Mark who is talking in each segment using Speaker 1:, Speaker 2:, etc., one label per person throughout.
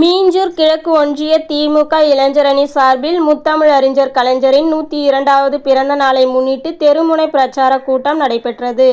Speaker 1: மீஞ்சூர் கிழக்கு ஒன்றிய திமுக இளைஞரணி சார்பில் முத்தமிழ் அறிஞர் கலைஞரின் நூற்றி இரண்டாவது பிறந்த நாளை முன்னிட்டு தெருமுனை பிரச்சார கூட்டம் நடைபெற்றது.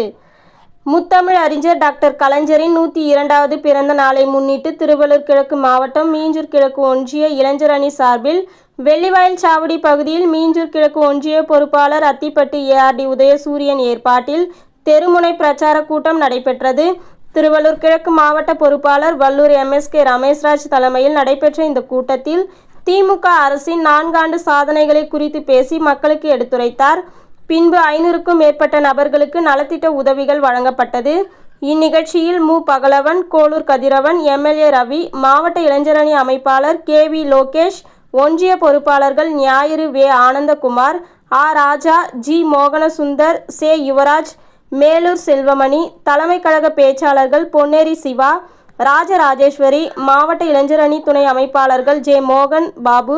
Speaker 1: முத்தமிழ் அறிஞர் டாக்டர் கலைஞரின் நூற்றி இரண்டாவது பிறந்த நாளை முன்னிட்டு திருவள்ளூர் கிழக்கு மாவட்டம் மீஞ்சூர் கிழக்கு ஒன்றிய இளைஞரணி சார்பில் வெள்ளிவாயில் சாவடி பகுதியில் மீஞ்சூர் கிழக்கு ஒன்றிய பொறுப்பாளர் அத்திப்பட்டு ஏஆர்டி உதயசூரியன் ஏற்பாட்டில் தெருமுனை பிரச்சார கூட்டம் நடைபெற்றது. திருவள்ளூர் கிழக்கு மாவட்ட பொறுப்பாளர் வல்லூர் எம்எஸ்கே ரமேஷ்ராஜ் தலைமையில் நடைபெற்ற இந்த கூட்டத்தில் திமுக அரசின் நான்காண்டு சாதனைகளை குறித்து பேசி மக்களுக்கு எடுத்துரைத்தார். பின்பு ஐநூறுக்கும் மேற்பட்ட நபர்களுக்கு நலத்திட்ட உதவிகள் வழங்கப்பட்டது. இந்நிகழ்ச்சியில் மு. பகலவன் கோலூர் கதிரவன் எம்எல்ஏ ரவி மாவட்ட இளைஞரணி அமைப்பாளர் கே. வி. லோகேஷ் ஒன்றிய பொறுப்பாளர்கள் ஞாயிறு வே. ஆனந்தகுமார் ஆ. ராஜா ஜி. மோகனசுந்தர் சே. யுவராஜ் மேலூர் செல்வமணி தலைமை கழக பேச்சாளர்கள் பொன்னேரி சிவா ராஜராஜேஸ்வரி மாவட்ட இளைஞரணி துணை அமைப்பாளர்கள் ஜே மோகன் பாபு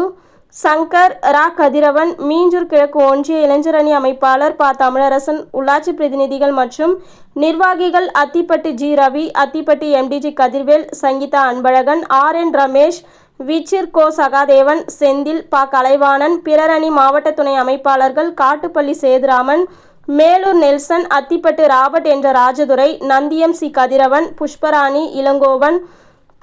Speaker 1: சங்கர் ரா கதிரவன் மீஞ்சூர் கிழக்கு ஒன்றிய இளைஞரணி அமைப்பாளர் ப. தமிழரசன் உள்ளாட்சி பிரதிநிதிகள் மற்றும் நிர்வாகிகள் Athipatti G. Ravi Athipatti M D G Kathirvel Sangeetha Anbazhagan R. N. Ramesh விச்சிர் கோ. சகாதேவன் செந்தில் ப. கலைவாணன் பிறரணி மாவட்ட துணை அமைப்பாளர்கள் காட்டுப்பள்ளி சேதுராமன் மேலூர் நெல்சன் அத்திப்பட்டு ராபர்ட் என்ற ராஜதுரை நந்தியம் சி. கதிரவன் புஷ்பராணி இளங்கோவன்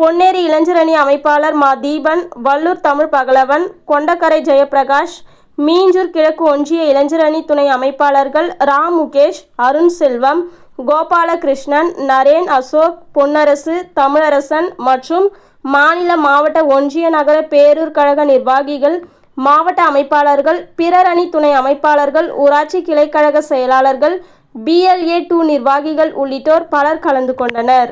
Speaker 1: பொன்னேரி இளைஞரணி அமைப்பாளர் மா. தீபன் வல்லூர் தமிழ் பகலவன் கொண்டக்கரை ஜெயப்பிரகாஷ் மீஞ்சூர் கிழக்கு ஒன்றிய இளைஞரணி துணை அமைப்பாளர்கள் ராம் முகேஷ் அருண் செல்வம் கோபாலகிருஷ்ணன் நரேன் அசோக் பொன்னரசு தமிழரசன் மற்றும் மாநில மாவட்ட ஒன்றிய நகர பேரூர் கழக நிர்வாகிகள் மாவட்ட அமைப்பாளர்கள் பிறர் அணி துணை அமைப்பாளர்கள் ஊராட்சி கிளைக்கழக செயலாளர்கள் பிஎல்ஏ டூ நிர்வாகிகள் உள்ளிட்டோர் பலர் கலந்து கொண்டனர்.